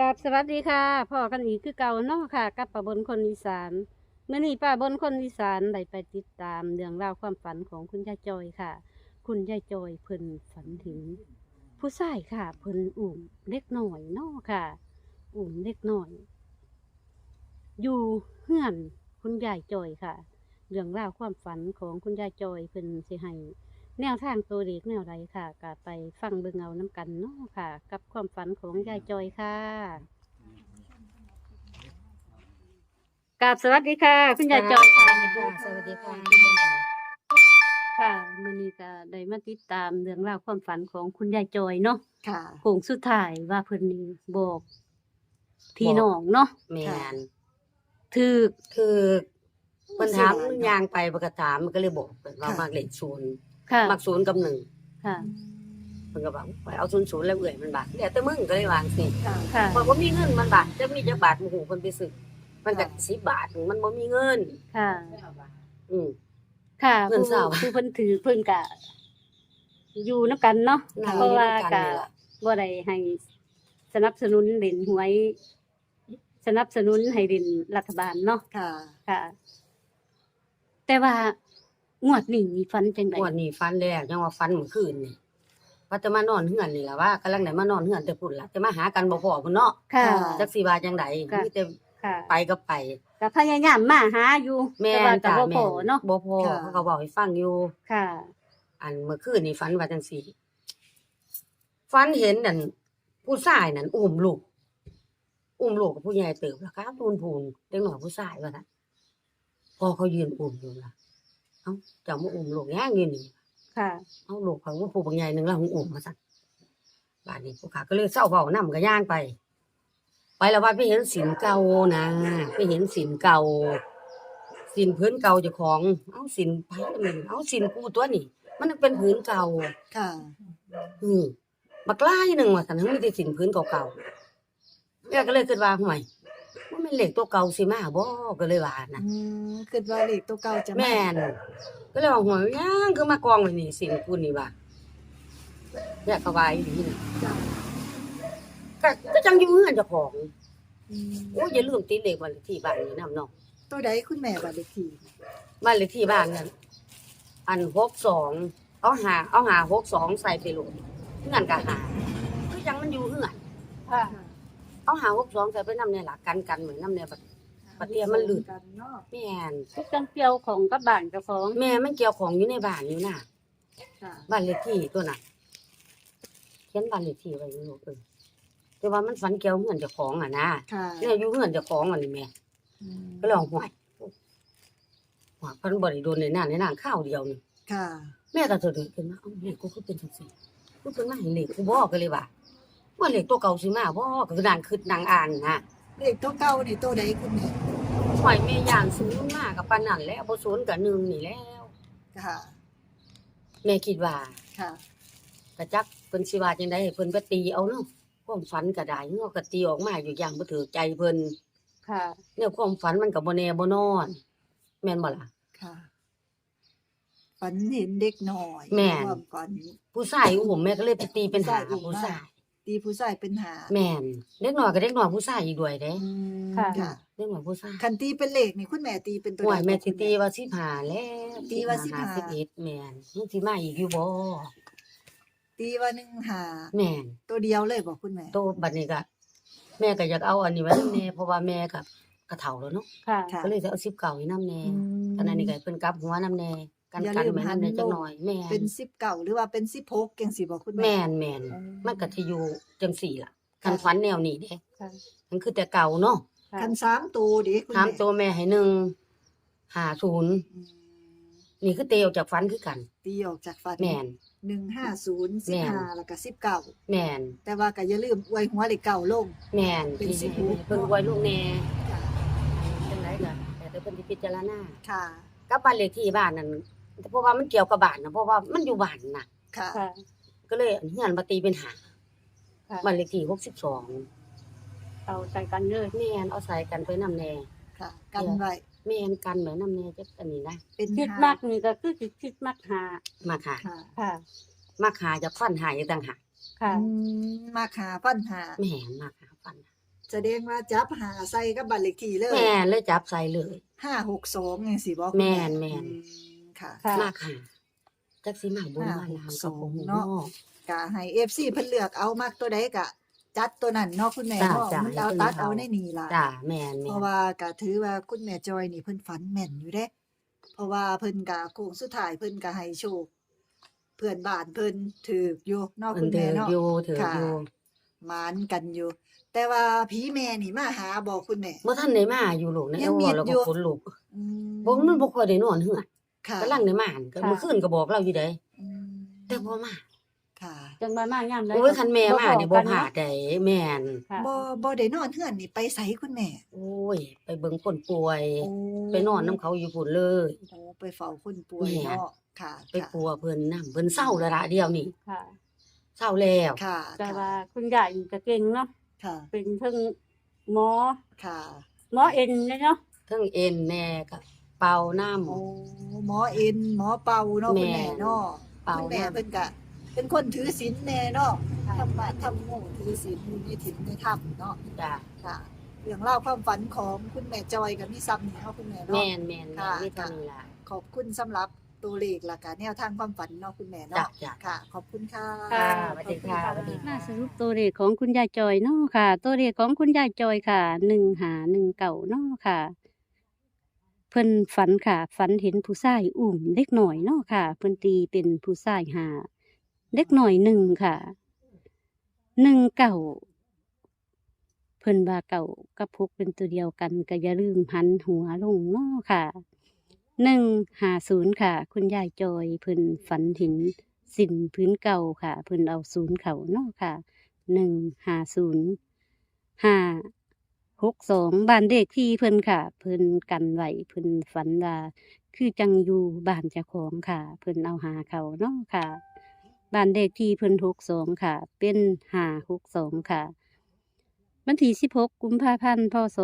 กับสวัสดีค่ะพ่อกันอีกคือเก่าเนาะค่ะ กับป้าบนคนอีสานเมื่อนี้ป้าบนคนอีสานได้ไปติดตามเรื่องราวความฝันของคุณยายจอยค่ะ คุณยายจอยเพิ่นฝันถึง ผู้ชายค่ะ เพิ่นอุ่มเล็กหน่อยเนาะค่ะ อุ่มเล็กหน่อย อยู่เฮือนคุณยายจอยค่ะ เรื่องราวความฝันของคุณยายจอยเพิ่นสิให้ แนวทางตัวเด็กแนวไรค่ะก็ไปฟังเบิ่งเอาน้ำกันเนาะค่ะ กับความฝันของยายจอยค่ะกราบสวัสดีค่ะ คุณยายจอยค่ะสวัสดีค่ะค่ะมื้อนี้ก็ได้มาติดตามเรื่องราวความฝันของคุณยายจอยเนาะค่ะโค้งสุดท้ายว่าเพิ่นนี่บอกพี่น้องเนาะแมนถือคือมันถามเสียดายเนอะยางไปมันก็ถามมันก็เลยบอกว่าค่ะมากเลขศูนย์ ค่ะมักศูนย์กับหนึ่งค่ะมันก็บอกไปเอาศูนย์ศูนย์แล้วเอื่อยมันบาทเดี๋ยวแต่มึงก็เลยวางสิค่ะค่ะพอบ่มีเงินมันบาทจะมีจักบาทมึงหูคนไปซื้อมันก็ค่ะสิบบาทมันบ่มีเงิน ค่ะ อืมค่ะเงินผู้เศร้าผู้เพิ่นถือเพิ่นกะ อยู่นํกันเนาะนั่งเพราะว่าอยู่นำกักะนนี่ล่ะบ่ได้ให้สนับสนุนเล่นหวย สนับสนุนให้เล่นรัฐบาลเนาะค่ะ ค่ะ แต่ว่า งวดนี้มีฟันจังได๋งวดนี้ฟันแล้วยังว่าฟันเมื่อคืนนี่ว่าจะมานอนเฮือนนี่ล่ะว่ากำลังได้มานอนเฮือนแต่พุ่นล่ะจะมาหากันบ่พอพุ่นเนาะค่ะค่ะ จักสิว่าจังไดค่ะ มีแต่ค่ะไปก็ไป ก็พยายามมาหาอยู่แม่แต่ว่านก็จ้าบ่แม่พอนเนาะบ่พอค่ะเขาก็บอกให้ฟังอยู่ ค่ะ อันเมื่อคืนนี่ฝันว่าจังซี่ฝันเห็นนั่นผู้ชายนั่นอุ้มลูกอุ้มลูกกับผู้ใหญ่เติบแล้วครับทูนพูนเด็กหน่อยผู้ชายว่าน่ะพอเขายืนอุ้มอยู่ล่ะ เอ้าเจ้ามาอุ้มลูกแย่งอยู่นี่ค่ะ เอ้าลูกเขาว่าผู้บางใหญ่หนึงแล้วหงอุ้มมาสั่นบ้านนี้ผู้ขาก็เลยเศร้าเบานํก็ย่างไป ไปแล้วว่าไปเห็นสินเก่านะไปเห็นสินเก่าสินพื้นเก่าเจ้าของ เอ้าสินไผนี่เอ้าสินกูตัวนี่มันเป็นพื้นเก่าค่ะ อืมบักลายหนึ่งว่าสันทั้งมีแต่สินพื้นเก่าๆแม่ก็เลยคิดว่าห่วย ว่ามันเหล็กตัวเก่าสิมาบ่ก็เลยว่านะอืมคิดว่าเลขตัวเก่าจะาแม่นก็เลยว่าห่วยย่างคือมากองไว้นี่สินคุณนี่ว่าแยกกวาอีหลีนี่จ้ะก็ก็จังอยู่เฮือนเจ้าของอืมโอ้ยอย่าลืมติดเลขบ้านเลขที่บ้านนี่นำเนาะตัวใดคุณแม่บัตรเลขที่บ้านเลขที่บ้านนั่นอัน62เอาหาเอาหา62ใส่ไปโลดเฮือนก็หาคือจังมันอยู่เฮือน ค่ะ เอาเอาหา62ใส่ไปนำในหลักกันกันเหมือนนำในบัดปะเตียมันหลุดกันเนาะแม่นทุกจังเกี่ยวของกับบ้านเจ้าของแม่มันเกี่ยวของอยู่ในบ้านอยู่น่ะค่ะบ้านเลขที่ตัวน่ะเขียนบ้านเลขที่ไว้อยู่ลูกเออแต่ว่ามันฝันเกี่ยวเงินเจ้าของอะนะค่ะเนี่ยอยู่เงินเจ้าของอะนี่แม่ อืมก็เลยเอาห่วยห่วยเพันบ่ได้โดนในนั้นในนั้นข้าวเดียวนี่ค่ะ แม่ก็จะเดินขึ้นมาเอ้าเลขกูคือเป็นจังซี่กูเป็นมาให้เลขกูบ่ก็เลยว่า ว่าเลขตัวเก่าสิมาบ่ก็คือนางคิดนางอ่านนะเลขตัวเก่านี่ตัวใดคุณแม่ห่วยแม่ย่างศูนย์มากับปานนั้นแหล้วบ่ศูนย์กับหนึ่งนี่แล้ว ค่ะ แม่คิดว่าค่ะ กระจักเพิ่นสิว่าจังได๋เพิ่นไปตีเอาเนาะความฝันก็ได้เนาะก็ตีออกมาอยู่อย่างบ่ถือใจเพิ่นค่ะ เนี่ยความฝันมันก็บ่แน่บ่นอน แม่นบ่ล่ะ ค่ะฝันเห็นเด็กน้อยแม่นความฝันผู้ชายอุ้มแม่ก็เลยไปตีเป็นหาผู้ชายอุ้มมาผู้ชาย ตีผู้ชายเป็นหาแม่นเด็กน้อยก็เด็กน้อยผู้ชายอีกด้วยเด้อืมค่ะ ค่ะเด็กน้อยผู้ชายคันตีเป็นเลขนี่คุณแม่ตีเป็นตัวห่วยใด แม่บอกสิคุณตีว่า15แล้วตีว่า15 15 51แม่นมันสิมาอีกอยู่บ่ตีว่าหนึ่งหาแม่น ตัวเดียวเลยบอกคุณแม่ โตบัดนี้ก็แม่ก็อยากเอาอันนี้ไว้นำแน่เพราะว่าแม่ก็ก็เฒ่าแล้วเนาะค่ะ ค่ะ ก็เลยจะเอา10เก่าให้นำแน่อืมอันนั้นนี่ก็ให้เพิ่นกลับหัวนำแน่ กันอย่ากันลืมไว้หันำนแน่จักลงหน่อยแม่นเป็นสิบเก่าหรือว่าเป็นสิบหกเก่งสิบอกคุณแม่แม่นแม่นอืมมันก็สิอยู่จังสี่ล่ะค่ะคันฝันแนวนี้เด้ค่ะมันคือแต่เก่าเนาะค่ะคันสามตัวดิคุณถามแม่ตัวแม่ให้หนึ่งหาศูนย์อืมนี่คือเตียวจากฝันคือกัน ตีออกจากฟันแม่น หนึ่งห้าศูนย์สิแม่บนห้าแล้วก็สิบเก้าแม่น แต่ว่าก็อย่าลืมอวยหัวเลขเก่าลง แม่นเป็นที่สิบหก เพิ่นไว้ลูกแน่ค่ะจังไดก็แต่แต่เพิ่นสิพิจารณาค่ะ กับบ้านเลขที่บ้านนั่น เพราะว่ามันเกี่ยวกับบ้านนะเพราะว่ามันอยู่บ้านน่ะ ค่ะ ค่ะ ก็เลยเฮือนมาตีเป็นหาค่ะ บ้านเลขที่62เอาใจกันเลยแม่นเอาใส่กันไปนำแน่ค่ะ กันไว้แม่นกันไว้นำแน่จักอันนี้นะเป็นคิดห้ามากนี่ก็คือสิคิดมากหามาค่ะ ค่ะค่ะ มาหาจะฟันหายต่างหากค่ะ อืมมาขาฟันหา แม่นมาหาฟันแสดงว่าจับหาใส่กับบัตรเลขที่เลยแม่นเลยจับใส่เลย ห้าหกสองยังสิบอกแม่นแม่น ค่ะ ค่ะ มากค่ะจักสิมาบนมาลางกับบ่ฮู้เนาะเนาะ กะให้เอฟซีเพิ่นเลือกเอามากตัวใดกะ จัดตัวนั้นเนาะคุณแม่จ้ะเนาะจ้ะ มันเอาให้เพิ่นตัดเอาเอาในนี่ล่ะ จ้าแม่นเพแม่ราะนว่ากะถือว่าคุณแม่จอยนี่เพิ่นฝันแม่นอยู่เด้ เพราะว่าเพิ่นกะโค้งสุดท้ายเพิ่นกะให้โชคเพื่อนบ้านเพิ่นถูกอยู่เนาะเพิ่คุนณถืแม่อเนาะ อยู่ถือค่ะ อยู่หมานกันอยู่ แต่ว่าผีแม่นี่มาหาบอกคุณแม่ บ่ทันได้มาอยู่ลูกนะยัเองวมีแล้วอยู่ก็คนลูกอืมบ่มันบ่ค่อยได้นอนเฮือน ค่ะกำลังได้มาหั่นก็ค่ะ เมื่อคืนก็บอกเราอยู่เด้อืมแต่บ่มาค่ะจังมามายามใดโอ้ยคันแม่มานี่บ่พอกันพลาเนาะดได้แม่นค่ะบ่บ่ได้นอนเฮือนนี่ไปไสคุณแม่โอ้ย ไปเบิ่งคนป่วยโอ้ไปนอนนํเขาอยู่พุ่นเลย โอ้ไปเฝ้าคนป่วยแม่ เนาะค่ะไปค่ะปัวเพิ่นนํเพิ่นเศร้าแล้วละเดียวนี่ค่ะเศร้าแล้วค่ะแต่ค่ะว่าคุณยายนี่ก็เก่งเนาะค่ะเป็นเพิ่งหมอค่ะ หมอเอ็นเลยเนาะทั้งเอ็นแน่ก็ เป่าน้ำ โอ้หมอเอ็นหมอเป่าเนาะคุณแม่แม่เนาะเป่าคุณแม่น้ำเพิ่นก็เป็นคนถือศีลแน่เนาะทำบาตรทำโมถือศีลอยู่ในถิ่นในถ้ำเนาะจ้ะค่ะเรื่องเล่าวความฝันของคุณแม่จอยกับมีซ้ำนี่เนาะคุณแม่เนาะแม่นแม่นแม่ค่ะนมีเท่านี้ล่ะขอบคุณสำหรับตัวเลขและก็แนวทางความฝันเนาะคุณแม่จ้ะเนาะจ้ะ ค่ะ ขอบคุณค่ะ ค่ะสวัสดีค่ะสวัสดีมาสรุปตัวเลขของคุณยายจอยเนาะค่ะ ตัวเลขของคุณยายจอยค่ะหนึ่งหาหนึ่งเก่าเนาะค่ะเพิ่นฝันค่ะ ฝันเห็นผู้ชายอุ้มเด็กหน่อยเนาะค่ะ เพิ่นตีเป็นผู้ชายหาเด็กหน่อยหนึ่งค่ะหนึ่งเก่าเพิ่นว่าเก่ากับพกเป็นตัวเดียวกันก็อย่าลืมหันหัวลงเนาะค่ะหนึ่งหาศูนย์ค่ะ คุณยายจอยเพิ่นฝันเห็นสินพื้นเก่าค่ะ เพิ่นเอาศูนย์เขาเนาะค่ะหนึ่งหาศูนย์ห้า หกสองบ้านเด็กที่เพิ่นค่ะ เพิ่นกันไหวเพิ่นฝันว่าคือจังอยู่บ้านเจ้าของค่ะ เพิ่นเอาหาเขาเนาะค่ะบ้านเด็กที่เพิ่นหกสองค่ะ เป็นหาหกสองค่ะวันที่16กุมภาพันธ์พศ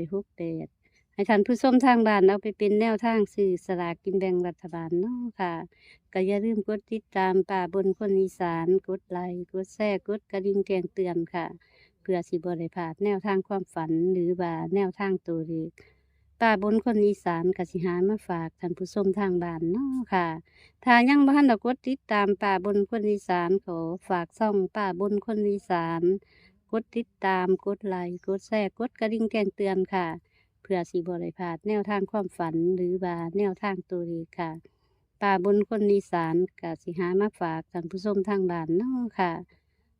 2568ให้ท่านผู้ชมทางบ้านเอาไปเป็นแนวทางสื่อสลากกินแบ่งรัฐบาลเนาะค่ะก็อย่าลืมกดติดตามป่าบนคนอีสาน กดไลค์กดแชร์กดกระดิ่งแจ้งเตือนค่ะ เพื่อสิบริพลาดแนวทางความฝันหรือว่าแนวทางตัวเลขป่าบนคนอีสานกสิหามาฝากท่านผู้ชมทางบ้านเนาะค่ะ ถ้ายังบ่ทันด้กดติดตามป่าบนคนอีสานขอฝากซ่องป่าบนคนอีสาน กดติดตามกดไลค์กดแชร์กดกระดิ่งแจ้งเตือนค่ะ เพื่อสีบริพลาดแนวทางความฝันหรือว่าแนวทางตัวเลขค่ะป่าบนคนอีสานกสิหามาฝากท่านผู้ชมทางบ้านเนาะค่ะ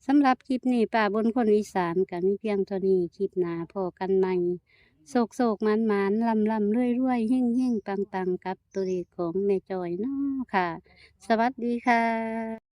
สำหรับคลิปนี้ป่าบนคนอีสานกับมีเพียงเท่านี้คลิปหนาพอกันใหม่โศกโศกมันมันลำลำเรื่อยเรื่อยเฮ่งเฮ่งปังปังกับตัวเลขของแม่จอยเนาะค่ะ สวัสดีค่ะ